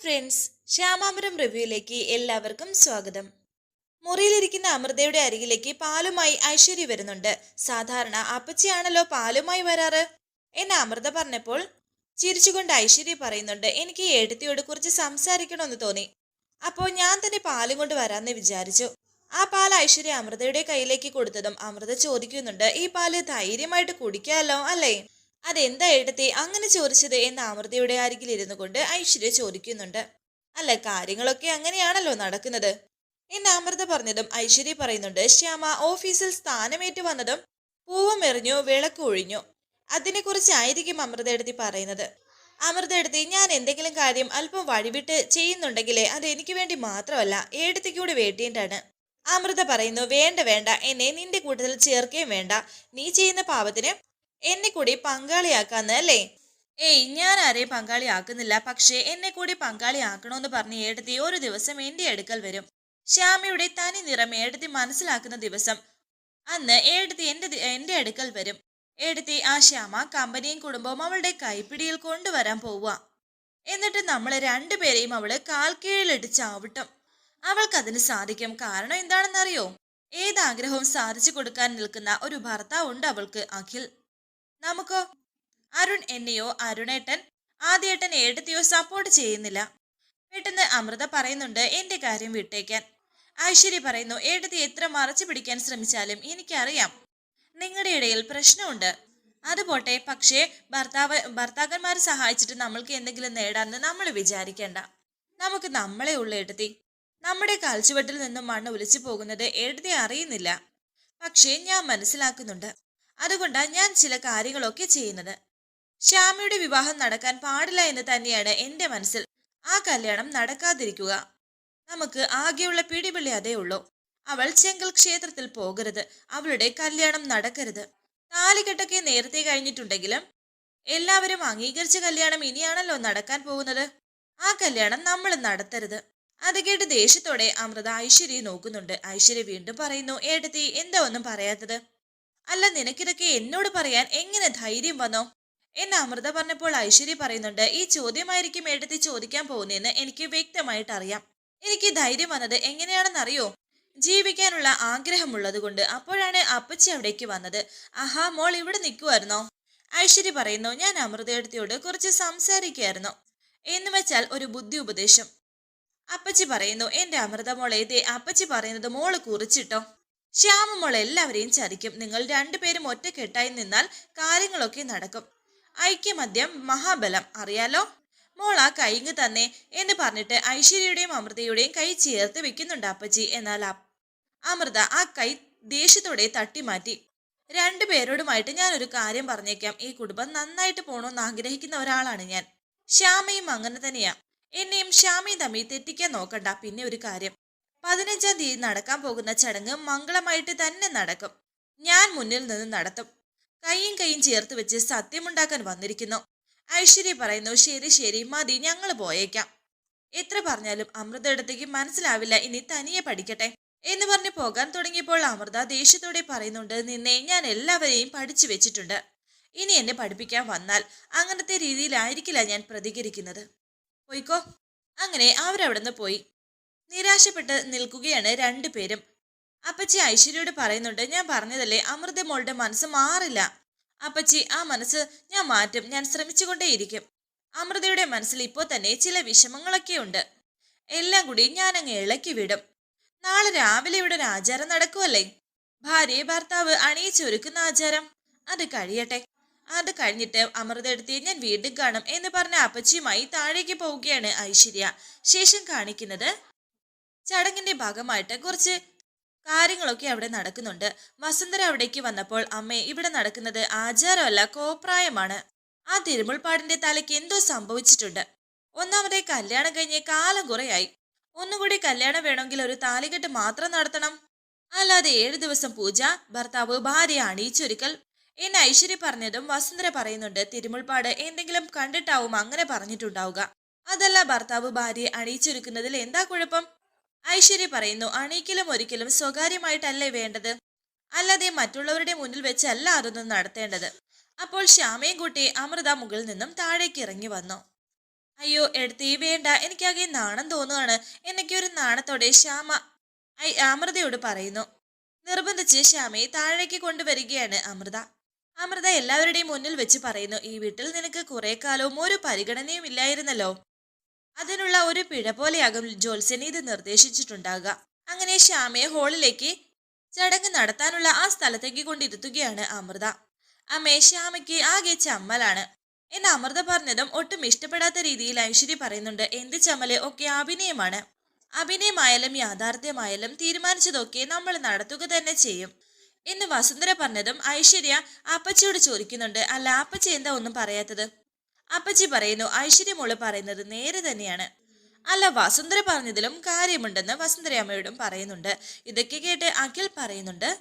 Friends ശ്യാമാമരം റിവ്യൂയിലേക്ക് എല്ലാവർക്കും സ്വാഗതം. മുറിയിലിരിക്കുന്ന അമൃതയുടെ അരികിലേക്ക് പാലുമായി ഐശ്വര്യ വരുന്നുണ്ട്. സാധാരണ അപ്പച്ചിയാണല്ലോ പാലുമായി വരാറ്? എന്നെ അമൃത പറഞ്ഞപ്പോൾ ചിരിച്ചുകൊണ്ട് ഐശ്വര്യ പറയുന്നുണ്ട് എനിക്ക് എഴുത്തിയോട് കുറിച്ച് സംസാരിക്കണമെന്ന് തോന്നി. അപ്പോൾ ഞാൻ തന്നെ പാലും കൊണ്ട് വരാമെന്ന് വിചാരിച്ചു. ആ പാൽ ഐശ്വര്യ അമൃതയുടെ കയ്യിലേക്ക് കൊടുത്തതും അമൃത ചോദിക്കുന്നുണ്ട് ഈ പാൽ ധൈര്യമായിട്ട് കുടിക്കാമല്ലോ അല്ലേ? അതെന്താ എടുത്തി? അങ്ങനെ ചോദിച്ചത് എന്ന് അമൃതയുടെ അരികിൽ ഇരുന്നു കൊണ്ട് ഐശ്വര്യ ചോദിക്കുന്നുണ്ട്. അല്ല കാര്യങ്ങളൊക്കെ അങ്ങനെയാണല്ലോ നടക്കുന്നത്. എന്ന് അമൃത പറഞ്ഞതും ഐശ്വര്യ പറയുന്നുണ്ട് ശ്യാമ ഓഫീസിൽ സ്ഥാനമേറ്റ് വന്നതും പൂവം എറിഞ്ഞു വിളക്ക് ഒഴിഞ്ഞു. അതിനെക്കുറിച്ചായിരിക്കും അമൃത എടുത്തി പറയുന്നത്. അമൃത എടുത്തി ഞാൻ എന്തെങ്കിലും കാര്യം അല്പം വഴിവിട്ട് ചെയ്യുന്നുണ്ടെങ്കിലേ അത് എനിക്ക് വേണ്ടി മാത്രമല്ല ഏടത്തിക്ക് കൂടി വേണ്ടിയിട്ടാണ് അമൃത പറയുന്നു വേണ്ട വേണ്ട എന്നെ നിന്റെ കൂട്ടത്തിൽ ചേർക്കുകയും വേണ്ട. നീ ചെയ്യുന്ന പാപത്തിന് എന്നെ കൂടി പങ്കാളിയാക്കാന്ന് അല്ലേ? ഏയ് ഞാൻ ആരെയും പങ്കാളിയാക്കുന്നില്ല. പക്ഷേ എന്നെ കൂടി പങ്കാളിയാക്കണമെന്ന് പറഞ്ഞ് ഏടത്തി ഒരു ദിവസം എന്റെ അടുക്കൽ വരും. ശ്യാമയുടെ തനി നിറം ഏടത്തി മനസ്സിലാക്കുന്ന ദിവസം അന്ന് എന്റെ എന്റെ എന്റെ അടുക്കൽ വരും. ഏടത്തി ആ ശ്യാമ കമ്പനിയും കുടുംബവും അവളുടെ കൈപ്പിടിയിൽ കൊണ്ടുവരാൻ പോവുക. എന്നിട്ട് നമ്മൾ രണ്ടുപേരെയും അവൾ കാൽ കീഴിലിട്ട് ചാവിട്ടും. അവൾക്കതിന് സാധിക്കും. കാരണം എന്താണെന്നറിയോ? ഏതാഗ്രഹവും സാധിച്ചു കൊടുക്കാൻ നിൽക്കുന്ന ഒരു ഭർത്താവുണ്ട് അവൾക്ക് അഖിൽ. നമുക്കോ അരുൺ എന്നെയോ അരുണേട്ടൻ ആദ്യേട്ടൻ ഏട്ടത്തെയോ സപ്പോർട്ട് ചെയ്യുന്നില്ല. പെട്ടെന്ന് അമൃത പറയുന്നുണ്ട് എന്റെ കാര്യം വിട്ടേക്കാൻ. ഐശ്വര്യ പറയുന്നു ഏട്ടത്തി എത്ര മറച്ചു പിടിക്കാൻ ശ്രമിച്ചാലും എനിക്കറിയാം. നിങ്ങളുടെ ഇടയിൽ പ്രശ്നമുണ്ട്. അതുപോട്ടെ പക്ഷേ ഭർത്താവ് ഭർത്താക്കന്മാർ സഹായിച്ചിട്ട് നമ്മൾക്ക് എന്തെങ്കിലും നേടാമെന്ന് നമ്മൾ വിചാരിക്കേണ്ട. നമുക്ക് നമ്മളെ ഉള്ള ഏട്ടത്തി. നമ്മുടെ കാൽച്ചുവട്ടിൽ നിന്നും മണ്ണ് ഒലിച്ചു പോകുന്നത് ഏട്ടത്തി അറിയുന്നില്ല. പക്ഷേ ഞാൻ മനസ്സിലാക്കുന്നുണ്ട്. അതുകൊണ്ടാണ് ഞാൻ ചില കാര്യങ്ങളൊക്കെ ചെയ്യുന്നത്. ശ്യാമയുടെ വിവാഹം നടക്കാൻ പാടില്ല എന്ന് തന്നെയാണ് എന്റെ മനസ്സിൽ ആ കല്യാണം നടക്കാതിരിക്കുക. നമുക്ക് ആകെയുള്ള പിടിപിള്ളി അതേ ഉള്ളൂ. അവൾ ചെങ്കൽ ക്ഷേത്രത്തിൽ പോകരുത്. അവളുടെ കല്യാണം നടക്കരുത്. താലികെട്ടൊക്കെ നേരത്തെ കഴിഞ്ഞിട്ടുണ്ടെങ്കിലും എല്ലാവരും അംഗീകരിച്ച കല്യാണം ഇനിയാണല്ലോ നടക്കാൻ പോകുന്നത്. ആ കല്യാണം നമ്മൾ നടത്തരുത്. അത് കേട്ട് ദേഷ്യത്തോടെ അമൃത ഐശ്വര്യയെ നോക്കുന്നുണ്ട്. ഐശ്വര്യ വീണ്ടും പറയുന്നു ഏടത്തി എന്താ ഒന്നും പറയാത്തത്? അല്ല നിനക്കിതൊക്കെ എന്നോട് പറയാൻ എങ്ങനെ ധൈര്യം വന്നോ? എന്ന് അമൃത പറഞ്ഞപ്പോൾ ഐശ്വര്യ പറയുന്നുണ്ട് ഈ ചോദ്യമായിരിക്കും എടുത്ത് ചോദിക്കാൻ പോകുന്നതെന്ന് എനിക്ക് വ്യക്തമായിട്ട് അറിയാം എനിക്ക് ധൈര്യം വന്നത് എങ്ങനെയാണെന്നറിയോ? ജീവിക്കാനുള്ള ആഗ്രഹമുള്ളത് കൊണ്ട് അപ്പോഴാണ് അപ്പച്ചി അവിടേക്ക് വന്നത്. ആഹാ മോൾ ഇവിടെ നിൽക്കുമായിരുന്നോ ഐശ്വര്യ പറയുന്നു ഞാൻ അമൃതയെടുത്തിയോട് കുറച്ച് സംസാരിക്കുകയായിരുന്നു. എന്ന് വെച്ചാൽ ഒരു ബുദ്ധി ഉപദേശം. അപ്പച്ചി പറയുന്നു എന്റെ അമൃത മോളെ ദേ അപ്പച്ചി പറയുന്നത് മോൾ കുറിച്ചിട്ടോ? ശ്യാമ മോൾ എല്ലാവരെയും ചതിക്കും. നിങ്ങൾ രണ്ടുപേരും ഒറ്റക്കെട്ടായി നിന്നാൽ കാര്യങ്ങളൊക്കെ നടക്കും. ഐക്യമദ്യം മഹാബലം അറിയാലോ? മോൾ ആ കൈങ്ങ് തന്നെ എന്ന് പറഞ്ഞിട്ട് ഐശ്വര്യയുടെയും അമൃതയുടെയും കൈ ചേർത്ത് വെക്കുന്നുണ്ട് അപ്പച്ചി. എന്നാൽ അമൃത ആ കൈ ദേഷ്യത്തോടെ തട്ടിമാറ്റി. രണ്ടുപേരോടുമായിട്ട് ഞാൻ ഒരു കാര്യം പറഞ്ഞേക്കാം. ഈ കുടുംബം നന്നായിട്ട് പോകണമെന്ന് ആഗ്രഹിക്കുന്ന ഒരാളാണ് ഞാൻ. ശ്യാമയും അങ്ങനെ തന്നെയാ. എന്നെയും ശ്യാമയും തമ്മിൽ തെറ്റിക്കാൻ നോക്കണ്ട. പിന്നെ ഒരു കാര്യം. പതിനഞ്ചാം തീയതി നടക്കാൻ പോകുന്ന ചടങ്ങ് മംഗളമായിട്ട് തന്നെ നടക്കും. ഞാൻ മുന്നിൽ നിന്ന് നടത്തും. കൈയും കൈയും ചേർത്ത് വെച്ച് സത്യമുണ്ടാക്കാൻ വന്നിരിക്കുന്നു. ഐശ്വര്യ പറയുന്നു ശരി ശരി മതി ഞങ്ങൾ പോയേക്കാം. എത്ര പറഞ്ഞാലും അമൃതയിടത്തേക്ക് മനസ്സിലാവില്ല ഇനി തനിയെ പഠിക്കട്ടെ. എന്ന് പറഞ്ഞ് പോകാൻ തുടങ്ങിയപ്പോൾ അമൃത ദേഷ്യത്തോടെ പറയുന്നുണ്ട് നിന്നെ ഞാൻ എല്ലാവരെയും പഠിച്ചു വെച്ചിട്ടുണ്ട്. ഇനി എന്നെ പഠിപ്പിക്കാൻ വന്നാൽ അങ്ങനത്തെ രീതിയിലായിരിക്കില്ല ഞാൻ പ്രതികരിക്കുന്നത്. പോയിക്കോ. അങ്ങനെ അവരവിടുന്ന് പോയി. നിരാശപ്പെട്ട് നിൽക്കുകയാണ് രണ്ടുപേരും അപ്പച്ചി ഐശ്വര്യയോട് പറയുന്നുണ്ട് ഞാൻ പറഞ്ഞതല്ലേ അമൃത മോളുടെ മനസ്സ് മാറില്ല. അപ്പച്ചി ആ മനസ്സ് ഞാൻ മാറ്റും ഞാൻ ശ്രമിച്ചുകൊണ്ടേയിരിക്കും. അമൃതയുടെ മനസ്സിൽ ഇപ്പോൾ തന്നെ ചില വിഷമങ്ങളൊക്കെ ഉണ്ട്. എല്ലാം കൂടി ഞാൻ അങ്ങ് ഇളക്കി വിടും. നാളെ രാവിലെ ഇവിടെ ഒരു ആചാരം നടക്കുമല്ലേ ഭാര്യയെ ഭർത്താവ് അണിയിച്ചൊരുക്കുന്ന ആചാരം? അത് കഴിയട്ടെ. അത് കഴിഞ്ഞിട്ട് അമൃത എടുത്ത് ഞാൻ വീണ്ടും കാണും എന്ന് പറഞ്ഞ അപ്പച്ചിയുമായി താഴേക്ക് പോവുകയാണ് ഐശ്വര്യ. ശേഷം കാണിക്കുന്നത് ചടങ്ങിന്റെ ഭാഗമായിട്ട് കുറച്ച് കാര്യങ്ങളൊക്കെ അവിടെ നടക്കുന്നുണ്ട്. വസുന്ധര അവിടേക്ക് വന്നപ്പോൾ അമ്മേ ഇവിടെ നടക്കുന്നത് ആചാരമല്ല കോപ്രായമാണ്. ആ തിരുമുൾപ്പാടിന്റെ തലയ്ക്ക് എന്തോ സംഭവിച്ചിട്ടുണ്ട്. ഒന്നാമതേ കല്യാണം കഴിഞ്ഞ് കാലം കുറയായി. ഒന്നുകൂടി കല്യാണം വേണമെങ്കിൽ ഒരു താലികെട്ട് മാത്രം നടത്തണം. അല്ലാതെ ഏഴ് ദിവസം പൂജ ഭർത്താവ് ഭാര്യ അണിയിച്ചൊരുക്കൽ. എന്നെ ഐശ്വര്യ പറഞ്ഞതും വസുന്ധര പറയുന്നുണ്ട് തിരുമുൾപ്പാട് എന്തെങ്കിലും കണ്ടിട്ടാവും അങ്ങനെ പറഞ്ഞിട്ടുണ്ടാവുക. അതല്ല ഭർത്താവ് ഭാര്യയെ അണിയിച്ചൊരുക്കുന്നതിൽ എന്താ കുഴപ്പം? ഐശ്വര്യ പറയുന്നു അണീക്കിലും ഒരിക്കലും സ്വകാര്യമായിട്ടല്ലേ വേണ്ടത്? അല്ലാതെ മറ്റുള്ളവരുടെ മുന്നിൽ വെച്ചല്ല അതൊന്നും നടത്തേണ്ടത്. അപ്പോൾ ശ്യാമയും കുട്ടി അമൃത മുകളിൽ നിന്നും താഴേക്ക് ഇറങ്ങി വന്നു. അയ്യോ എടുത്തേ വേണ്ട എനിക്കാകെ നാണം തോന്നുകയാണ് എന്നൊക്കെയൊരു നാണത്തോടെ ശ്യാമ ഐ അമൃതയോട് പറയുന്നു. നിർബന്ധിച്ച് ശ്യാമയെ താഴേക്ക് കൊണ്ടുവരികയാണ് അമൃത. അമൃത എല്ലാവരുടെയും മുന്നിൽ വെച്ച് പറയുന്നു ഈ വീട്ടിൽ നിനക്ക് കുറെ കാലവും ഒരു പരിഗണനയും ഇല്ലായിരുന്നല്ലോ. അതിനുള്ള ഒരു പിഴ പോലെയാകും ജോത്സ്യന് ഇത് നിർദ്ദേശിച്ചിട്ടുണ്ടാകുക അങ്ങനെ ശ്യാമയെ ഹോളിലേക്ക് ചടങ്ങ് നടത്താനുള്ള ആ സ്ഥലത്തേക്ക് കൊണ്ടിരുത്തുകയാണ് അമൃത. അമ്മേ ശ്യാമയ്ക്ക് ആകെ ചമ്മലാണ്. എന്ന് അമൃത പറഞ്ഞതും ഒട്ടും ഇഷ്ടപ്പെടാത്ത രീതിയിൽ ഐശ്വര്യ പറയുന്നുണ്ട്. എന്ത് ചമ്മൽ? ഒക്കെ അഭിനയമാണ്. അഭിനയമായാലും യാഥാർത്ഥ്യമായാലും തീരുമാനിച്ചതൊക്കെ നമ്മൾ നടത്തുക തന്നെ ചെയ്യും. എന്ന് വസുന്ധര പറഞ്ഞതും ഐശ്വര്യ അപ്പച്ചിയോട് ചോദിക്കുന്നുണ്ട്. അല്ല അപ്പച്ചി എന്താ ഒന്നും പറയാത്തത്? അപ്പച്ചി പറയുന്നു ഐശ്വര്യമോൾ പറയുന്നത് നേരെ തന്നെയാണ്. അല്ല വസുന്ധര പറഞ്ഞതിലും കാര്യമുണ്ടെന്ന് വസുന്ധര അമ്മയോടും പറയുന്നുണ്ട്. ഇതൊക്കെ കേട്ട് അഖിൽ പറയുന്നുണ്ട്.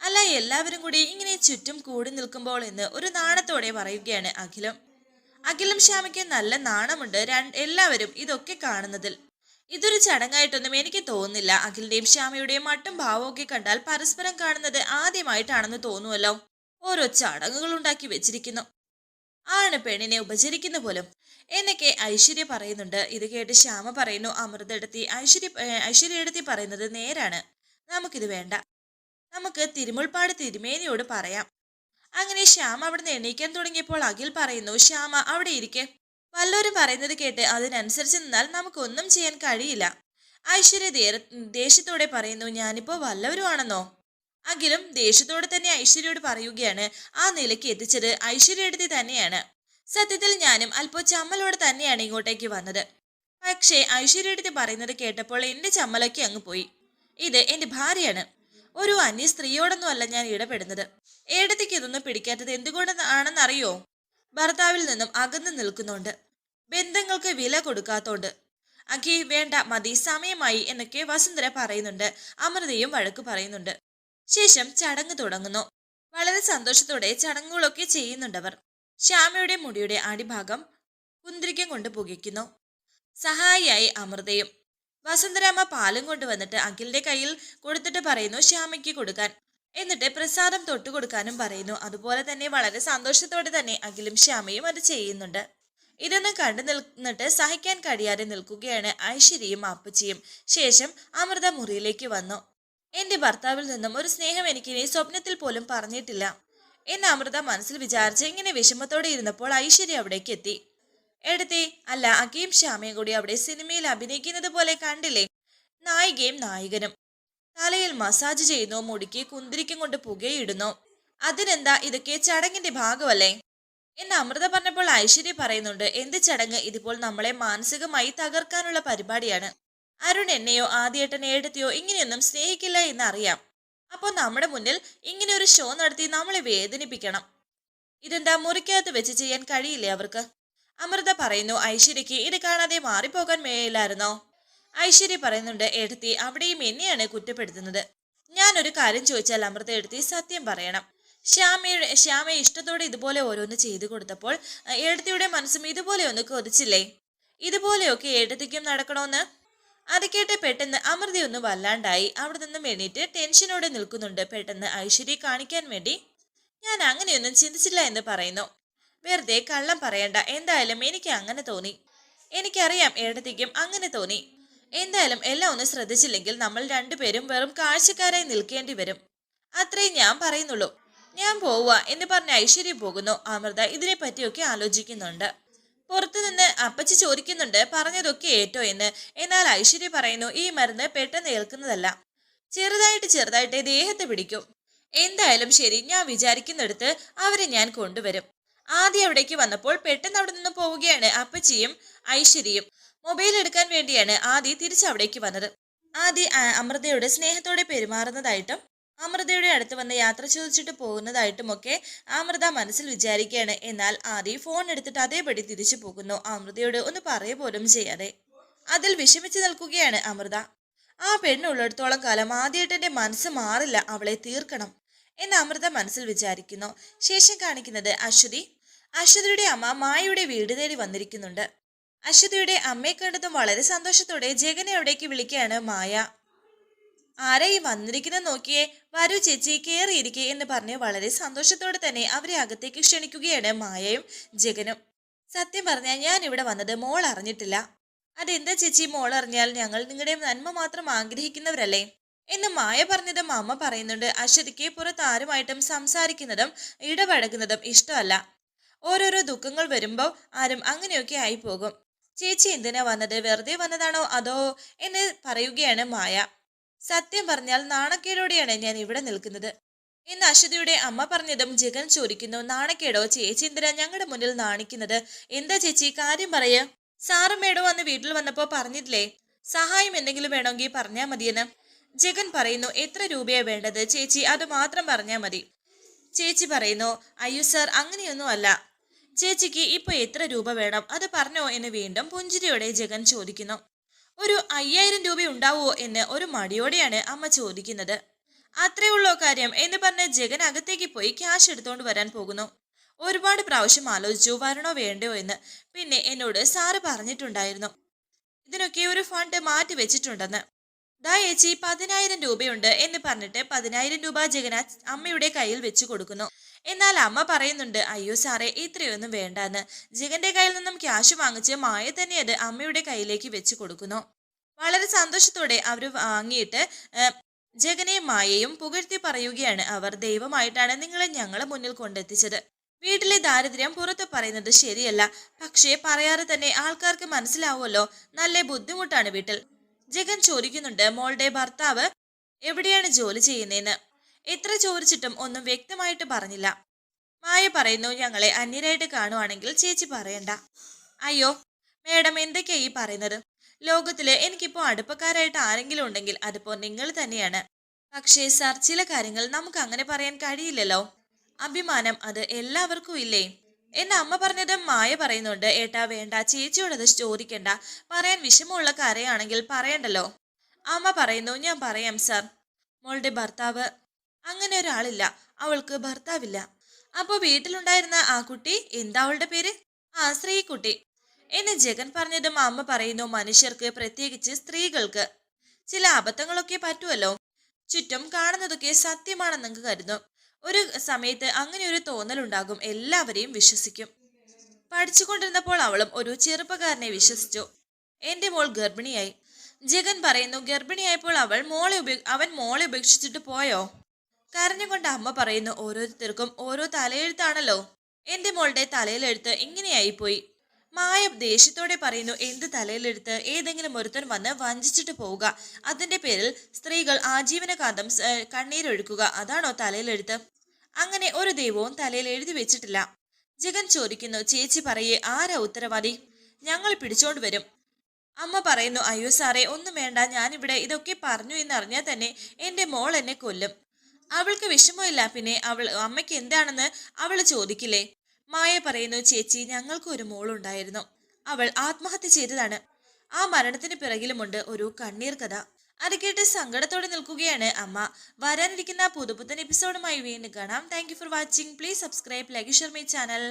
അല്ല എല്ലാവരും കൂടി ഇങ്ങനെ ചുറ്റും കൂടി നിൽക്കുമ്പോൾ എന്ന് ഒരു നാണത്തോടെ പറയുകയാണ് അഖിലും. അഖിലും ശ്യാമയ്ക്ക് നല്ല നാണമുണ്ട്. എല്ലാവരും ഇതൊക്കെ കാണുന്നതിൽ. ഇതൊരു ചടങ്ങായിട്ടൊന്നും എനിക്ക് തോന്നുന്നില്ല. അഖിലിന്റെയും ശ്യാമയുടെയും മട്ടും ഭാവമൊക്കെ കണ്ടാൽ പരസ്പരം കാണുന്നത് ആദ്യമായിട്ടാണെന്ന് തോന്നുമല്ലോ. ഓരോ ചടങ്ങുകൾ ഉണ്ടാക്കി വെച്ചിരിക്കുന്നു. ആണ് പെണ്ണിനെ ഉപചരിക്കുന്ന പോലും. എന്നൊക്കെ ഐശ്വര്യ പറയുന്നുണ്ട്. ഇത് കേട്ട് ശ്യാമ പറയുന്നു അമൃത എടുത്തി ഐശ്വര്യ ഏ, ഐശ്വര്യ എടുത്തി പറയുന്നത് നേരാണ്. നമുക്കിത് വേണ്ട. നമുക്ക് തിരുമുൾപ്പാട് തിരുമേനിയോട് പറയാം. അങ്ങനെ ശ്യാമ അവിടുന്ന് എണീക്കാൻ തുടങ്ങിയപ്പോൾ അഖിൽ പറയുന്നു ശ്യാമ അവിടെ ഇരിക്കെ. വല്ലവരും പറയുന്നത് കേട്ട് അതിനനുസരിച്ച് നിന്നാൽ നമുക്കൊന്നും ചെയ്യാൻ കഴിയില്ല. ഐശ്വര്യ ദേശത്തോടെ പറയുന്നു ഞാനിപ്പോ വല്ലവരും ആണെന്നോ അഖിലും ദേഷ്യത്തോടെ തന്നെ ഐശ്വര്യയോട് പറയുകയാണ് ആ നിലയ്ക്ക് എത്തിച്ചത് ഐശ്വര്യ എടുത്തി തന്നെയാണ്. സത്യത്തിൽ ഞാനും അല്പം ചമ്മലോട് തന്നെയാണ് ഇങ്ങോട്ടേക്ക് വന്നത്. പക്ഷേ ഐശ്വര്യ എടുത്തി പറയുന്നത് കേട്ടപ്പോൾ എന്റെ ചമ്മലൊക്കെ അങ്ങ് പോയി. ഇത് എന്റെ ഭാര്യയാണ്. ഒരു അന്യ സ്ത്രീയോടൊന്നും അല്ല ഞാൻ ഇടപെടുന്നത്. ഏടത്തേക്ക് ഇതൊന്നും പിടിക്കാത്തത് എന്തുകൊണ്ടാണെന്നറിയോ? ഭർത്താവിൽ നിന്നും അകന്നു നിൽക്കുന്നുണ്ട്. ബന്ധങ്ങൾക്ക് വില കൊടുക്കാത്തോണ്ട്. അഖി വേണ്ട മതി സമയമായി എന്നൊക്കെ വസുന്ധര പറയുന്നുണ്ട്. അമൃതയും വഴക്ക് പറയുന്നുണ്ട്. ശേഷം ചടങ്ങ് തുടങ്ങുന്നു. വളരെ സന്തോഷത്തോടെ ചടങ്ങുകളൊക്കെ ചെയ്യുന്നുണ്ടവർ. ശ്യാമയുടെ മുടിയുടെ അടിഭാഗം കുന്തിരിക്കം കൊണ്ട് പുകയ്ക്കുന്നു. സഹായിയായി അമൃതയും. വസന്തരാമ പാലും കൊണ്ടുവന്നിട്ട് അഖിലിന്റെ കയ്യിൽ കൊടുത്തിട്ട് പറയുന്നു ശ്യാമയ്ക്ക് കൊടുക്കാൻ. എന്നിട്ട് പ്രസാദം തൊട്ടു കൊടുക്കാനും പറയുന്നു. അതുപോലെ തന്നെ വളരെ സന്തോഷത്തോടെ തന്നെ അഖിലും ശ്യാമയും അത് ചെയ്യുന്നുണ്ട്. ഇതൊന്നും കണ്ടു നിന്നിട്ട് സഹിക്കാൻ കഴിയാതെ നിൽക്കുകയാണ് ഐശ്വര്യയും അപ്പച്ചിയും. ശേഷം അമൃത മുറിയിലേക്ക് വന്നു. എന്റെ ഭർത്താവിൽ നിന്നും ഒരു സ്നേഹം എനിക്ക് ഇനി സ്വപ്നത്തിൽ പോലും പറഞ്ഞിട്ടില്ല. എന്ന് അമൃത മനസ്സിൽ വിചാരിച്ച് ഇങ്ങനെ വിഷമത്തോടെ ഇരുന്നപ്പോൾ ഐശ്വര്യ അവിടേക്ക് എത്തി. എടുത്തി അല്ല അഖിയും ശ്യാമയും കൂടി അവിടെ സിനിമയിൽ അഭിനയിക്കുന്നത് പോലെ കണ്ടില്ലേ? നായികയും നായകനും. തലയിൽ മസാജ് ചെയ്യുന്നു മുടിക്ക് കുന്തിരിക്കും കൊണ്ട് പുകയിടുന്നു. അതിനെന്താ ഇതൊക്കെ ചടങ്ങിന്റെ ഭാഗമല്ലേ? എന്ന് അമൃത പറഞ്ഞപ്പോൾ ഐശ്വര്യ പറയുന്നുണ്ട് എന്ത് ചടങ്ങ്? ഇതിപ്പോൾ നമ്മളെ മാനസികമായി തകർക്കാനുള്ള പരിപാടിയാണ്. അരുൺ എന്നെയോ ആദ്യേട്ടനെ എടുത്തിയോ ഇങ്ങനെയൊന്നും സ്നേഹിക്കില്ല എന്നറിയാം. അപ്പോൾ നമ്മുടെ മുന്നിൽ ഇങ്ങനെ ഒരു ഷോ നടത്തി നമ്മളെ വേദനിപ്പിക്കണം. ഇതെന്താ മുറിക്കകത്ത് വെച്ച് ചെയ്യാൻ കഴിയില്ലേ അവർക്ക്? അമൃത പറയുന്നു ഐശ്വര്യക്ക് ഇത് കാണാതെ മാറിപ്പോകാൻ മേലായിരുന്നോ? ഐശ്വര്യ പറയുന്നുണ്ട് എടുത്തി അവിടെയും എന്നെയാണ് കുറ്റപ്പെടുത്തുന്നത്. ഞാനൊരു കാര്യം ചോദിച്ചാൽ അമൃത എടുത്തി സത്യം പറയണം. ശ്യാമയുടെ ശ്യാമയെ ഇഷ്ടത്തോടെ ഇതുപോലെ ഓരോന്ന് ചെയ്തു കൊടുത്തപ്പോൾ എഴുത്തിയുടെ മനസ്സും ഇതുപോലെ ഒന്ന് കൊതിച്ചില്ലേ? ഇതുപോലെയൊക്കെ എഴുത്തിക്കും നടക്കണമെന്ന് അത് കേട്ട് പെട്ടെന്ന് അമൃതയൊന്ന് വല്ലാണ്ടായി. അവിടെ നിന്നും എണീറ്റ് ടെൻഷനോടെ നിൽക്കുന്നുണ്ട് പെട്ടെന്ന് ഐശ്വര്യ കാണിക്കാൻ വേണ്ടി. ഞാൻ അങ്ങനെയൊന്നും ചിന്തിച്ചില്ല എന്ന് പറയുന്നു. വെറുതെ കള്ളം പറയണ്ട. എന്തായാലും എനിക്ക് അങ്ങനെ തോന്നി. എനിക്കറിയാം ഏടത്തേക്കും അങ്ങനെ തോന്നി. എന്തായാലും എല്ലാം ഒന്ന് ശ്രദ്ധിച്ചില്ലെങ്കിൽ നമ്മൾ രണ്ടുപേരും വെറും കാഴ്ചക്കാരായി നിൽക്കേണ്ടി വരും. അത്രേ ഞാൻ പറയുന്നുള്ളൂ. ഞാൻ പോവുക എന്ന് പറഞ്ഞ ഐശ്വര്യ പോകുന്നു. അമൃത ഇതിനെ പറ്റിയൊക്കെ ആലോചിക്കുന്നുണ്ട്. പുറത്തുനിന്ന് അപ്പച്ചി ചോദിക്കുന്നുണ്ട് പറഞ്ഞതൊക്കെ ഏറ്റോ എന്ന്? എന്നാൽ ഐശ്വര്യ പറയുന്നു ഈ മരുന്ന് പെട്ടെന്ന് ഏൽക്കുന്നതല്ല. ചെറുതായിട്ട് ചെറുതായിട്ട് ദേഹത്ത് പിടിക്കും. എന്തായാലും ശരി ഞാൻ വിചാരിക്കുന്നിടത്ത് അവരെ ഞാൻ കൊണ്ടുവരും. ആദ്യം അവിടേക്ക് വന്നപ്പോൾ പെട്ടെന്ന് അവിടെ നിന്ന് പോവുകയാണ് അപ്പച്ചിയും ഐശ്വര്യയും. മൊബൈൽ എടുക്കാൻ വേണ്ടിയാണ് ആദി തിരിച്ച് അവിടേക്ക് വന്നത്. ആദി അമൃതയോട് സ്നേഹത്തോടെ പെരുമാറുന്നതായിട്ടും അമൃതയുടെ അടുത്ത് വന്ന് യാത്ര ചോദിച്ചിട്ട് പോകുന്നതായിട്ടുമൊക്കെ അമൃത മനസ്സിൽ വിചാരിക്കുകയാണ്. എന്നാൽ ആദി ഫോൺ എടുത്തിട്ട് അതേപടി തിരിച്ചു പോകുന്നു. അമൃതയോട് ഒന്ന് പറയുക പോലും ചെയ്യാതെ അതിൽ വിഷമിച്ചു നിൽക്കുകയാണ് അമൃത. ആ പെണ്ണുള്ളിടത്തോളം കാലം ആദ്യേട്ടന്റെ മനസ്സ് മാറില്ല. അവളെ തീർക്കണം എന്ന് അമൃത മനസ്സിൽ വിചാരിക്കുന്നു. ശേഷം കാണിക്കുന്നത് അശ്വതി. അശ്വതിയുടെ അമ്മ മായയുടെ വീട് തേടി വന്നിരിക്കുന്നുണ്ട്. അശ്വതിയുടെ അമ്മയെ കണ്ടതും വളരെ സന്തോഷത്തോടെ ജഗനെ അവിടേക്ക് വിളിക്കുകയാണ് മായ. ആരെയും വന്നിരിക്കുന്നത് നോക്കിയേ. വരൂ ചേച്ചി കയറിയിരിക്കെ എന്ന് പറഞ്ഞ് വളരെ സന്തോഷത്തോടെ തന്നെ അവരെ അകത്തേക്ക് ക്ഷണിക്കുകയാണ് മായയും ജഗനും. സത്യം പറഞ്ഞാൽ ഞാൻ ഇവിടെ വന്നത് മോൾ അറിഞ്ഞിട്ടില്ല. അതെന്താ ചേച്ചി മോൾ അറിഞ്ഞാൽ ഞങ്ങൾ നിങ്ങളുടെ നന്മ മാത്രം ആഗ്രഹിക്കുന്നവരല്ലേ? എന്ന് മായ പറഞ്ഞതും മാമ പറയുന്നുണ്ട്. അശ്വതിക്ക് പുറത്ത് ആരുമായിട്ടും സംസാരിക്കുന്നതും ഇടപഴകുന്നതും ഇഷ്ടമല്ല. ഓരോരോ ദുഃഖങ്ങൾ വരുമ്പോൾ ആരും അങ്ങനെയൊക്കെ ആയി പോകും. ചേച്ചി എന്തിനാ വന്നത്? വെറുതെ വന്നതാണോ അതോ എന്ന് പറയുകയാണ് മായ. സത്യം പറഞ്ഞാൽ നാണക്കേടോടെയാണ് ഞാൻ ഇവിടെ നിൽക്കുന്നത്. എന്ന് അശ്വതിയുടെ അമ്മ പറഞ്ഞതും ജഗൻ ചോദിക്കുന്നു നാണക്കേടോ ചേച്ചി എന്തിനാ ഞങ്ങളുടെ മുന്നിൽ നാണിക്കുന്നത്? എന്താ ചേച്ചി കാര്യം പറയ. സാറും മേഡോ അന്ന് വീട്ടിൽ വന്നപ്പോ പറഞ്ഞില്ലേ സഹായം എന്തെങ്കിലും വേണമെങ്കിൽ പറഞ്ഞാൽ മതിയെന്ന്? ജഗൻ പറയുന്നു എത്ര രൂപയാ വേണ്ടത് ചേച്ചി? അത് മാത്രം പറഞ്ഞാൽ മതി. ചേച്ചി പറയുന്നു അയ്യോ സാർ അങ്ങനെയൊന്നും അല്ല. ചേച്ചിക്ക് ഇപ്പൊ എത്ര രൂപ വേണം? അത് പറഞ്ഞോ? എന്ന് വീണ്ടും പുഞ്ചിരിയോടെ ജഗൻ ചോദിക്കുന്നു. ഒരു അയ്യായിരം രൂപ ഉണ്ടാവുമോ എന്ന് ഒരു മടിയോടെയാണ് അമ്മ ചോദിക്കുന്നത്. അത്രേ ഉള്ളോ കാര്യം എന്ന് പറഞ്ഞ് ജഗൻ അകത്തേക്ക് പോയി ക്യാഷ് എടുത്തുകൊണ്ട് വരാൻ പോകുന്നു. ഒരുപാട് പ്രാവശ്യം ആലോചിച്ചു വരണോ വേണ്ടയോ എന്ന്? പിന്നെ എന്നോട് സാറ് പറഞ്ഞിട്ടുണ്ടായിരുന്നു. ഇതിനൊക്കെ ഒരു ഫണ്ട് മാറ്റി വെച്ചിട്ടുണ്ടെന്ന്. ദാ ഏച്ചി പതിനായിരം രൂപയുണ്ട് എന്ന് പറഞ്ഞിട്ട് പതിനായിരം രൂപ ജഗന്നാഥ് അമ്മയുടെ കയ്യിൽ വെച്ച് കൊടുക്കുന്നു. എന്നാൽ അമ്മ പറയുന്നുണ്ട് അയ്യോ സാറേ ഇത്രയൊന്നും വേണ്ടെന്ന്. ജഗന്റെ കയ്യിൽ നിന്നും ക്യാഷ് വാങ്ങിച്ച് മായ തന്നെ അത് അമ്മയുടെ കയ്യിലേക്ക് വെച്ച് കൊടുക്കുന്നു. വളരെ സന്തോഷത്തോടെ അവർ വാങ്ങിയിട്ട് ജഗനെയും മായയും പുകഴ്ത്തി പറയുകയാണ് അവർ. ദൈവമായിട്ടാണ് നിങ്ങളെ ഞങ്ങളെ മുന്നിൽ കൊണ്ടെത്തിച്ചത്. വീട്ടിലെ ദാരിദ്ര്യം പുറത്ത് പറയുന്നത് ശരിയല്ല. പക്ഷേ പറയാതെ തന്നെ ആൾക്കാർക്ക് മനസ്സിലാവുമല്ലോ. നല്ല ബുദ്ധിമുട്ടാണ് വീട്ടിൽ. ജഗൻ ചോദിക്കുന്നുണ്ട് മോളുടെ ഭർത്താവ് എവിടെയാണ് ജോലി ചെയ്യുന്നതെന്ന് എത്ര ചോദിച്ചിട്ടും ഒന്നും വ്യക്തമായിട്ട് പറഞ്ഞില്ല. മായ പറയുന്നു ഞങ്ങളെ അന്യരായിട്ട് കാണുവാണെങ്കിൽ ചേച്ചി പറയണ്ട. അയ്യോ മേഡം എന്തൊക്കെയാ ഈ പറയുന്നത്? ലോകത്തിൽ എനിക്കിപ്പോ അടുപ്പക്കാരായിട്ട് ആരെങ്കിലും ഉണ്ടെങ്കിൽ അതിപ്പോ നിങ്ങൾ തന്നെയാണ്. പക്ഷേ സർ ചില കാര്യങ്ങൾ നമുക്ക് അങ്ങനെ പറയാൻ കഴിയില്ലല്ലോ. അഭിമാനം അത് എല്ലാവർക്കും ഇല്ലേ? എന്നെ അമ്മ പറഞ്ഞതും മായ പറയുന്നുണ്ട്. ഏട്ടാ വേണ്ട ചേച്ചിയോടത് ചോദിക്കണ്ട. പറയാൻ വിഷമമുള്ള കരയാണെങ്കിൽ പറയണ്ടല്ലോ. അമ്മ പറയുന്നു ഞാൻ പറയാം സർ. മോളുടെ ഭർത്താവ് അങ്ങനെ ഒരാളില്ല. അവൾക്ക് ഭർത്താവില്ല. അപ്പോൾ വീട്ടിലുണ്ടായിരുന്ന ആ കുട്ടി എന്താ അവളുടെ പേര്? ആ ശ്രീകുട്ടി. എന്നെ ജഗൻ പറഞ്ഞതും അമ്മ പറയുന്നു മനുഷ്യർക്ക് പ്രത്യേകിച്ച് സ്ത്രീകൾക്ക് ചില അബദ്ധങ്ങളൊക്കെ പറ്റുമല്ലോ? ചുറ്റും കാണുന്നതൊക്കെ സത്യമാണെന്ന് കരുതും ഒരു സമയത്ത് അങ്ങനെ ഒരു തോന്നലുണ്ടാകും. എല്ലാവരെയും വിശ്വസിക്കും. പഠിച്ചുകൊണ്ടിരുന്നപ്പോൾ അവളും ഒരു ചെറുപ്പക്കാരനെ വിശ്വസിച്ചു. എന്റെ മോൾ ഗർഭിണിയായി. ജഗൻ പറയുന്നു ഗർഭിണിയായപ്പോൾ അവൾ മോളെ ഉപ അവൻ മോളെ ഉപേക്ഷിച്ചിട്ട് പോയോ? കരഞ്ഞുകൊണ്ട് അമ്മ പറയുന്നു ഓരോരുത്തർക്കും ഓരോ തലയെഴുത്താണല്ലോ. എന്റെ മോളുടെ തലയിലെഴുത്ത് ഇങ്ങനെയായി പോയി മായ ദേഷ്യത്തോടെ പറയുന്നു എന്ത് തലയിലെടുത്ത് ഏതെങ്കിലും ഒരുത്തൻ വന്ന് വഞ്ചിച്ചിട്ട് പോവുക? അതിന്റെ പേരിൽ സ്ത്രീകൾ ആജീവനകാന്തം കാന്തം കണ്ണീരൊഴുക്കുക. അതാണോ തലയിലെഴുത്ത് അങ്ങനെ ഒരു ദൈവവും തലയിൽ എഴുതി വെച്ചിട്ടില്ല. ജഗൻ ചോദിക്കുന്നു ചേച്ചി പറയേ ആരാ ഉത്തരവാദി? ഞങ്ങൾ പിടിച്ചോണ്ട് വരും. അമ്മ പറയുന്നു അയ്യോ സാറേ ഒന്നും വേണ്ട. ഞാനിവിടെ ഇതൊക്കെ പറഞ്ഞു എന്നറിഞ്ഞാൽ തന്നെ എന്റെ മോൾ എന്നെ കൊല്ലും. അവൾക്ക് വിഷമമില്ല. പിന്നെ അവൾ അമ്മയ്ക്ക് എന്താണെന്ന് അവൾ ചോദിക്കില്ലേ? മായ പറയുന്നു ചേച്ചി ഞങ്ങൾക്ക് ഒരു മോളുണ്ടായിരുന്നു. അവൾ ആത്മഹത്യ ചെയ്തതാണ്. ആ മരണത്തിന് പിറകിലുമുണ്ട് ഒരു കണ്ണീർ കഥ. അത് കേട്ട് സങ്കടത്തോടെ നിൽക്കുകയാണ് അമ്മ. വരാനിരിക്കുന്ന പുതുപുത്തൻ എപ്പിസോഡുമായി വീണ്ടും കാണാം. Thank for watching please subscribe like share my channel